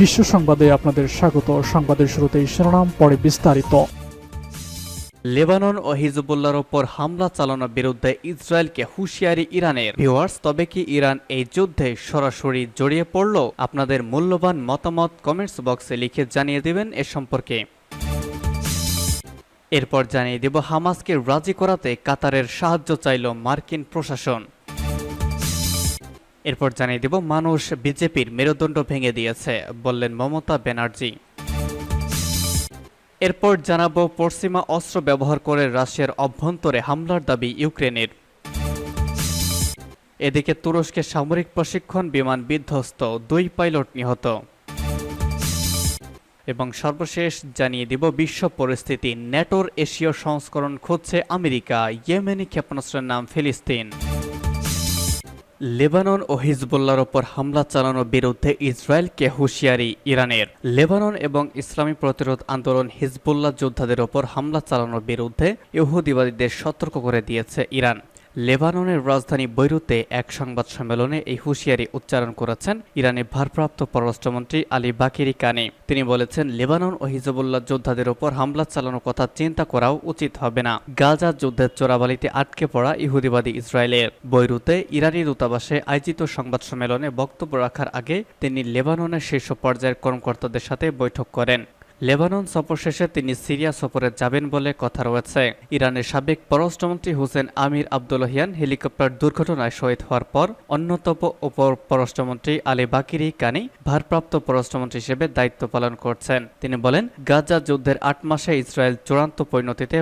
বিশ্ব সংবাদে আপনাদের স্বাগত। সংবাদের শুরুতেই শিরোনাম, পরে বিস্তারিত। লেবানন ও হিজবুল্লাহর ওপর হামলা চালানোর বিরুদ্ধে ইসরায়েলকে হুঁশিয়ারি ইরানের। ভিউয়ার্স, তবে কি ইরান এই যুদ্ধে সরাসরি জড়িয়ে পড়ল? আপনাদের মূল্যবান মতামত কমেন্টস বক্সে লিখে জানিয়ে দেবেন এ সম্পর্কে। এরপর জানিয়ে দেব, হামাসকে রাজি করাতে কাতারের সাহায্য চাইল মার্কিন প্রশাসন। এরপর জানিয়ে দেব, মানুষ বিজেপির মেরুদণ্ড ভেঙে দিয়েছে, বললেন মমতা ব্যানার্জি। এরপর জানাব, পশ্চিমা অস্ত্র ব্যবহার করে রাশিয়ার অভ্যন্তরে হামলার দাবি ইউক্রেনের। এদিকে তুরস্কের সামরিক প্রশিক্ষণ বিমান বিধ্বস্ত, দুই পাইলট নিহত। এবং সর্বশেষ জানিয়ে দিব, বিশ্ব পরিস্থিতি। ন্যাটোর এশীয় সংস্করণ খুঁজছে আমেরিকা, ইয়েমেনি ক্ষেপণাস্ত্রের নাম ফিলিস্তিন। লেবানন ও হিজবুল্লার ওপর হামলা চালানোর বিরুদ্ধে ইসরায়েলকে হুঁশিয়ারি ইরানের। লেবানন এবং ইসলামী প্রতিরোধ আন্দোলন হিজবুল্লাহ যোদ্ধাদের ওপর হামলা চালানোর বিরুদ্ধে ইহুদিবাদীদের সতর্ক করে দিয়েছে ইরান। লেবাননের রাজধানী বৈরুতে এক সংবাদ সম্মেলনে এই হুঁশিয়ারি উচ্চারণ করেছেন ইরানের ভারপ্রাপ্ত পররাষ্ট্রমন্ত্রী আলী বাকিরি কানি। তিনি বলেছেন, লেবানন ও হিজবুল্লাহ যোদ্ধাদের ওপর হামলা চালানোর কথা চিন্তা করাও উচিত হবে না। গাজা যুদ্ধের চোরাবালিতে আটকে পড়া ইহুদিবাদী ইসরায়েলের। বৈরুতে ইরানি দূতাবাসে আয়োজিত সংবাদ সম্মেলনে বক্তব্য রাখার আগে তিনি লেবাননের শীর্ষ পর্যায়ের কর্মকর্তাদের সাথে বৈঠক করেন। লেবানন সফর শেষে তিনি সিরিয়া সফরে যাবেন বলে কথা রয়েছে। ইরানের সাবেক পররাষ্ট্রমন্ত্রী হোসেন আমির আবদুল্লাহিয়ান হেলিকপ্টার দুর্ঘটনায় শহীদ হওয়ার পর অন্যতম উপর পররাষ্ট্রমন্ত্রী আলী বাকিরি কানি ভারপ্রাপ্ত পররাষ্ট্রমন্ত্রী হিসেবে দায়িত্ব পালন করছেন। তিনি বলেন, গাজা যুদ্ধের আট মাসে ইসরায়েল চূড়ান্ত পরিণতিতে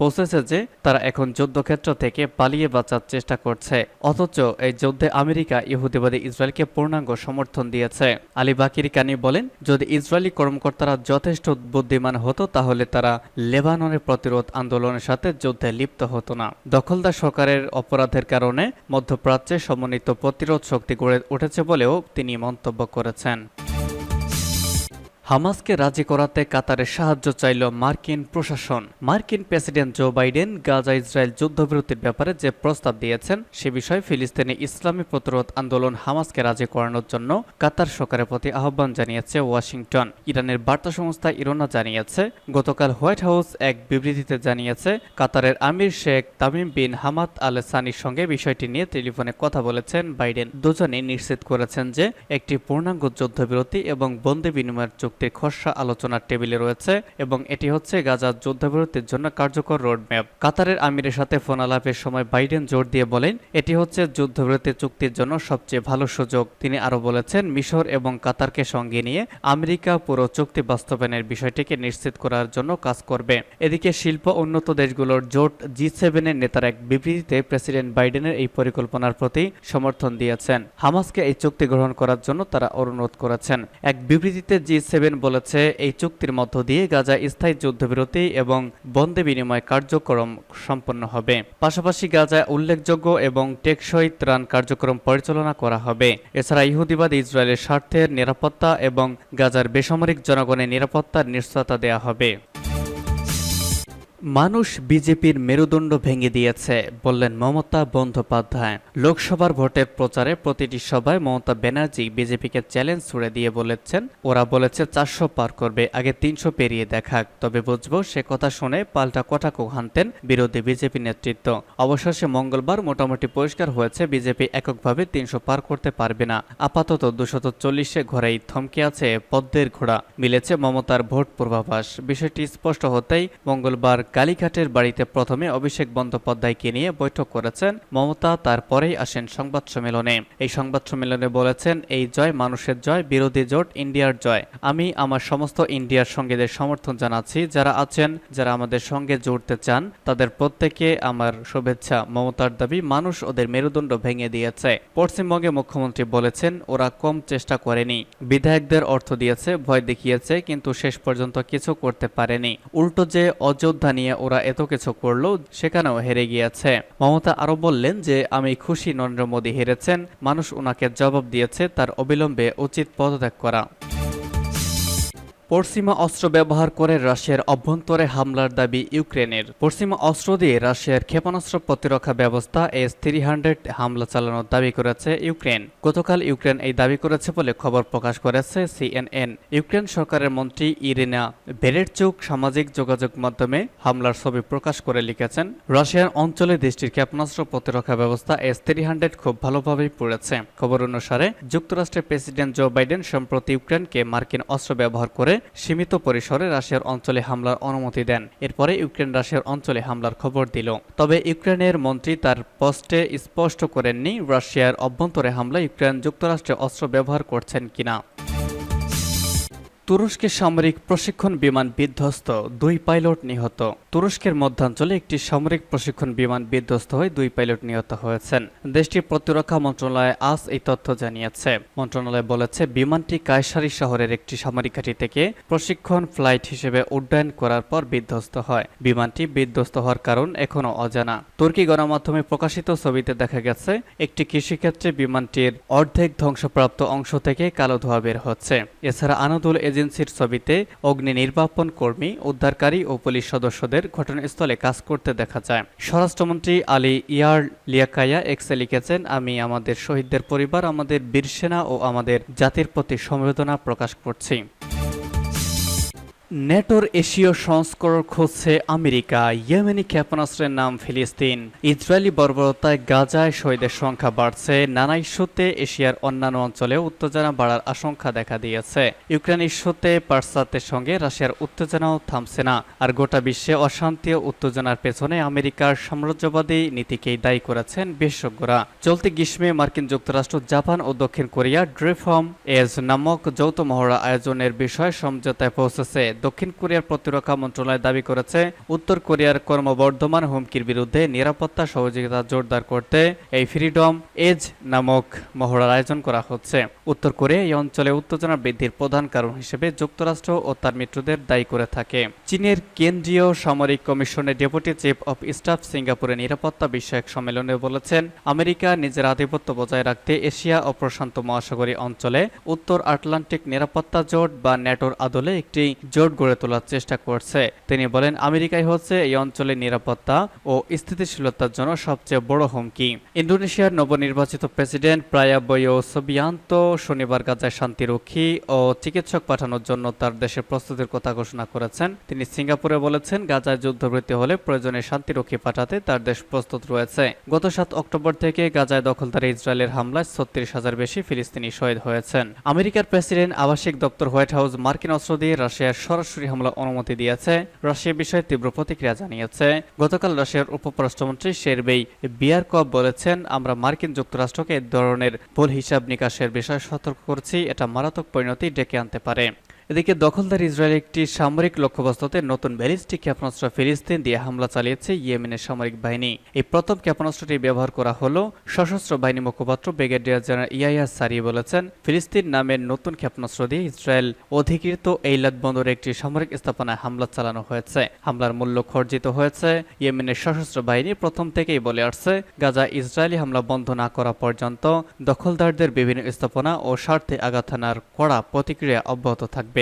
পৌঁছেছে যে তারা এখন যুদ্ধক্ষেত্র থেকে পালিয়ে বাঁচার চেষ্টা করছে। অথচ এই যুদ্ধে আমেরিকা ইহুদিবাদী ইসরায়েলকে পূর্ণাঙ্গ সমর্থন দিয়েছে। আলী বাকিরি কানি বলেন, যদি ইসরায়েলি কর্মকর্তারা যথেষ্ট বুদ্ধিমান হতো, তাহলে তারা লেবাননের প্রতিরোধ আন্দোলনের সাথে যুদ্ধে লিপ্ত হতো না। দখলদার সরকারের অপরাধের কারণে মধ্যপ্রাচ্যে সমন্বিত প্রতিরোধ শক্তি গড়ে উঠেছে বলেও তিনি মন্তব্য করেছেন। হামাসকে রাজি করাতে কাতারের সাহায্য চাইল মার্কিন প্রশাসন। মার্কিন president Joe Biden Gaza Israel যুদ্ধবিরতির ব্যাপারে যে প্রস্তাব দিয়েছেন, সে বিষয়ে ফিলিস্তিনি ইসলামী প্রতিরোধ আন্দোলন হামাসকে রাজি করানোর জন্য কাতার সরকারের প্রতি আহ্বান জানিয়েছে ওয়াশিংটন। ইরানের বার্তা সংস্থা ইরোনা জানিয়েছে, গতকাল হোয়াইট হাউস এক বিবৃতিতে জানিয়েছে, কাতারের আমির Sheikh Tamim bin Hamad Al সানির সঙ্গে বিষয়টি নিয়ে টেলিফোনে কথা বলেছেন বাইডেন। দুজনেই নিশ্চিত করেছেন যে, একটি পূর্ণাঙ্গ যুদ্ধবিরতি এবং বন্দি বিনিময়ের চুক্তির খসড়া আলোচনার টেবিলে রয়েছে এবং এটি হচ্ছে গাজার যুদ্ধবিরতির জন্য কার্যকর রোডম্যাপ কাতারের আমিরের সাথে ফোন আলাপের সময় বাইডেন জোর দিয়ে বলেন, এটি হচ্ছে যুদ্ধবিরতি চুক্তির জন্য সবচেয়ে ভালো সুযোগ। তিনি আরও বলেছেন, মিশর এবং কাতারকে সঙ্গে নিয়ে আমেরিকা পুরো চুক্তি বাস্তবায়নের বিষয়টিকে নিশ্চিত করার জন্য কাজ করবে। এদিকে শিল্প উন্নত দেশগুলোর জোট জি সেভেনের নেতার এক বিবৃতিতে প্রেসিডেন্ট বাইডেনের এই পরিকল্পনার প্রতি সমর্থন দিয়েছেন। হামাসকে এই চুক্তি গ্রহণ করার জন্য তারা অনুরোধ করেছেন। এক বিবৃতিতে জি সেভেন বলেছে, এই চুক্তির মধ্য দিয়ে গাজা স্থায়ী যুদ্ধবিরতি এবং বন্দে বিনিময় কার্যক্রম সম্পন্ন হবে। পাশাপাশি গাজায় উল্লেখযোগ্য এবং টেকসই ত্রাণ কার্যক্রম পরিচালনা করা হবে। এছাড়া ইহুদিবাদ ইসরায়েলের স্বার্থের নিরাপত্তা এবং গাজার বেসামরিক জনগণের নিরাপত্তার নিশ্চয়তা দেয়া হবে। মানুষ বিজেপির মেরুদণ্ড ভেঙে দিয়েছে, বললেন মমতা বন্দ্যোপাধ্যায়। লোকসভার ভোটের প্রচারে প্রতিটি সভায় মমতা ব্যানার্জি বিজেপিকে চ্যালেঞ্জ ছুড়ে দিয়ে বলেছেন, ওরা বলেছে চারশো পার করবে, আগে তিনশো পেরিয়ে দেখাক। তবে বুঝব, সে কথা শুনে পাল্টা কটাকু হানতেন বিরোধী বিজেপি নেতৃত্ব। অবশেষে মঙ্গলবার মোটামুটি পরিষ্কার হয়েছে, বিজেপি এককভাবে তিনশো পার করতে পারবে না। আপাতত দুশত চল্লিশে ঘরেই থমকে আছে পদ্মের ঘোড়া, মিলেছে মমতার ভোট পূর্বাভাস। বিষয়টি স্পষ্ট হতেই মঙ্গলবার কালীঘাটের বাড়িতে প্রথমে অভিষেক বন্দ্যোপাধ্যায়কে নিয়ে বৈঠক করেছেন মমতা, তারপরেই আসেন সংবাদ সম্মেলনে। এই সংবাদ সম্মেলনে বলেছেন, এই জয় মানুষের জয়, বিরোধী জোট ইন্ডিয়ার জয়। আমি আমার সমস্ত ইন্ডিয়ার সঙ্গীদের সমর্থন জানাচ্ছি। যারা আছেন, যারা আমাদের সঙ্গে জুড়তে চান, তাদের প্রত্যেকে আমার শুভেচ্ছা। মমতার দাবি, মানুষ ওদের মেরুদণ্ড ভেঙে দিয়েছে। পশ্চিমবঙ্গে মুখ্যমন্ত্রী বলেছেন, ওরা কম চেষ্টা করেনি। বিধায়কদের অর্থ দিয়েছে, ভয় দেখিয়েছে, কিন্তু শেষ পর্যন্ত কিছু করতে পারেনি। উল্টো যে অযোধ্যা নিয়ে ওরা এত কিছু করল, সেখানেও হেরে গিয়েছে। মমতা আরও বললেন যে, আমি খুশি নরেন্দ্র মোদী হেরেছেন। মানুষ ওনাকে জবাব দিয়েছে তার অবিলম্বে উচিত পদত্যাগ করা। পশ্চিমা অস্ত্র ব্যবহার করে রাশিয়ার অভ্যন্তরে হামলার দাবি ইউক্রেনের। পশ্চিমা অস্ত্র দিয়ে রাশিয়ার ক্ষেপণাস্ত্র প্রতিরক্ষা ব্যবস্থা এস থ্রি হান্ড্রেড হামলা চালানোর দাবি করেছে ইউক্রেন। গতকাল ইউক্রেন এই দাবি করেছে বলে খবর প্রকাশ করেছে সিএনএন ইউক্রেন সরকারের মন্ত্রী ইরিনা বেরেরচুক সামাজিক যোগাযোগ মাধ্যমে হামলার ছবি প্রকাশ করে লিখেছেন, রাশিয়ার অঞ্চলে দেশটির ক্ষেপণাস্ত্র প্রতিরক্ষা ব্যবস্থা এস থ্রি হান্ড্রেড খুব ভালোভাবেই পড়েছে। খবর অনুসারে, যুক্তরাষ্ট্রের প্রেসিডেন্ট জো বাইডেন সম্প্রতি ইউক্রেনকে মার্কিন অস্ত্র ব্যবহার করে সীমিত পরিসরে রাশিয়ার অঞ্চলে হামলার অনুমতি দেন। এরপরে ইউক্রেন রাশিয়ার অঞ্চলে হামলার খবর দিল। তবে ইউক্রেনের মন্ত্রী তার পোস্টে স্পষ্ট করেননি রাশিয়ার অভ্যন্তরে হামলা ইউক্রেন যুক্তরাষ্ট্রে অস্ত্র ব্যবহার করছেন কিনা। তুরস্কের সামরিক প্রশিক্ষণ বিমান বিধ্বস্ত দুই পাইলট নিহত। তুরস্কের মধ্যাঞ্চলে একটি সামরিক প্রশিক্ষণ বিমান বিধ্বস্ত হয়ে দুই পাইলট নিহত হয়েছেন। দেশটির প্রতিরক্ষা মন্ত্রণালয় আজ এই তথ্য জানিয়েছে। মন্ত্রণালয় বলেছে, বিমানটি কায়সারি শহরের একটি সামরিক ঘাঁটি থেকে প্রশিক্ষণ ফ্লাইট হিসেবে উড্ডয়ন করার পর বিধ্বস্ত হয়। বিমানটি বিধ্বস্ত হওয়ার কারণ এখনও অজানা। তুর্কি গণমাধ্যমে প্রকাশিত ছবিতে দেখা গেছে, একটি কৃষিক্ষেত্রে বিমানটির অর্ধেক ধ্বংসপ্রাপ্ত অংশ থেকে কালো ধোঁয়া বের হচ্ছে। এছাড়া আনাদুল এজেন্সির ছবিতে অগ্নি নির্বাপন কর্মী, উদ্ধারকারী ও পুলিশ সদস্যদের ঘটনাস্থলে কাজ করতে দেখা যায়। স্বরাষ্ট্রমন্ত্রী আলী ইয়ার লিয়াকায়া এক্সে লিখেছেন, আমি আমাদের শহীদদের পরিবার, আমাদের বীরসেনা ও আমাদের জাতির প্রতি সমবেদনা প্রকাশ করছি। নেটোর এশীয় সংস্করণ খুঁজছে আমেরিকা। ইয়েমেনি ক্ষেপণাস্ত্রের নাম ফিলিস্তিন। ইসরায়েলি বর্বরতায় গাজায় শহীদের সংখ্যা বাড়ছে। নানা ইস্যুতে এশিয়ার অন্যান্য অঞ্চলে উত্তেজনা বাড়ার আশঙ্কা দেখা দিয়েছে। ইউক্রেন ইস্যুতে পাশ্চাত্যের সঙ্গে রাশিয়ার উত্তেজনাও থামছে না। আর গোটা বিশ্বে অশান্তি ও উত্তেজনার পেছনে আমেরিকার সাম্রাজ্যবাদী নীতিকেই দায়ী করেছেন বিশেষজ্ঞরা। চলতি গ্রীষ্মে মার্কিন যুক্তরাষ্ট্র, জাপান ও দক্ষিণ কোরিয়া ড্রেফর্ম এজ নামক যৌথ মহড়া আয়োজনের বিষয়ে সমঝোতায় পৌঁছেছে। দক্ষিণ কোরিয়ার প্রতিরক্ষা মন্ত্রণালয় দাবি করেছে, উত্তর কোরিয়ার ক্রমবর্ধমান হুমকির বিরুদ্ধে নিরাপত্তা সহযোগিতা জোরদার করতে এই ফ্রিডম এজ নামক মহড়ার আয়োজন করা হচ্ছে। উত্তর কোরিয়া এই অঞ্চলে উত্তেজনা বৃদ্ধির প্রধান কারণ হিসেবে যুক্তরাষ্ট্র ও তার মিত্রদের দায়ী করে থাকে। চীনের কেন্দ্রীয় সামরিক কমিশনের ডেপুটি চিফ অফ স্টাফ সিঙ্গাপুরে নিরাপত্তা বিষয়ক সম্মেলনে বলেছেন, আমেরিকা নিজের আধিপত্য বজায় রাখতে এশিয়া ও প্রশান্ত মহাসাগরীয় অঞ্চলে উত্তর আটলান্টিক নিরাপত্তা জোট বা ন্যাটোর আদলে একটি জোট গড়ে তোলার চেষ্টা করছে। তিনি বলেন, আমেরিকাই হচ্ছে এই অঞ্চলের নিরাপত্তা ও স্থিতিশীলতার জন্য সবচেয়ে বড় হুমকি। ইন্দোনেশিয়ার নবনির্বাচিত প্রেসিডেন্ট প্রায়াবয় সোবিয়ান্ত শনিবার গাজায় শান্তিরক্ষী ও চিকিৎসক পাঠানোর জন্য তার দেশের প্রস্তুতির কথা ঘোষণা করেছেন। তিনি সিঙ্গাপুরে বলেছেন, গাজায় যুদ্ধবৃত্তি হলে প্রয়োজনে শান্তিরক্ষী পাঠাতে তার দেশ প্রস্তুত রয়েছে। গত সাত অক্টোবর থেকে গাজায় দখলদারি ইসরায়েলের হামলায় ছত্রিশ হাজার বেশি ফিলিস্তিনি শহীদ হয়েছেন। আমেরিকার প্রেসিডেন্ট আবাসিক দপ্তর হোয়াইট হাউস মার্কিন অস্ত্র দিয়ে রাশিয়ার সরাসরি হামলা অনুমতি দিয়েছে। রাশিয়া বিষয়ে তীব্র প্রতিক্রিয়া জানিয়েছে। গতকাল রাশিয়ার উপপরাষ্ট্রমন্ত্রী শেরবেই বিয়ারকভ বলেছেন, আমরা মার্কিন যুক্তরাষ্ট্রকে এ ধরনের ভুল হিসাব নিকাশের বিষয়ে সতর্ক করছি। এটা মারাত্মক পরিণতি ডেকে আনতে পারে। এদিকে দখলদার ইসরায়েল একটি সামরিক লক্ষ্যবস্তুতে নতুন ব্যালিস্টিক ক্ষেপণাস্ত্র ফিলিস্তিন দিয়ে হামলা চালিয়েছে ইয়েমেনের সামরিক বাহিনী। এই প্রথম ক্ষেপণাস্ত্রটি ব্যবহার করা হলো সশস্ত্র বাহিনী মুখপাত্র ব্রিগেডিয়ার জেনারেল ইয়াইয়া সারি বলেছেন, ফিলিস্তিন নামের নতুন ক্ষেপণাস্ত্র দিয়ে ইসরায়েল অধিকৃত এইলাদ বন্দরে একটি সামরিক স্থাপনায় হামলা চালানো হয়েছে। হামলার মূল্য খর্জিত হয়েছে, ইয়েমেনের সশস্ত্র বাহিনী প্রথম থেকেই বলে আসছে, গাজা ইসরায়েলি হামলা বন্ধ না করা পর্যন্ত দখলদারদের বিভিন্ন স্থাপনা ও স্বার্থে আঘাত হানার কড়া প্রতিক্রিয়া অব্যাহত থাকবে।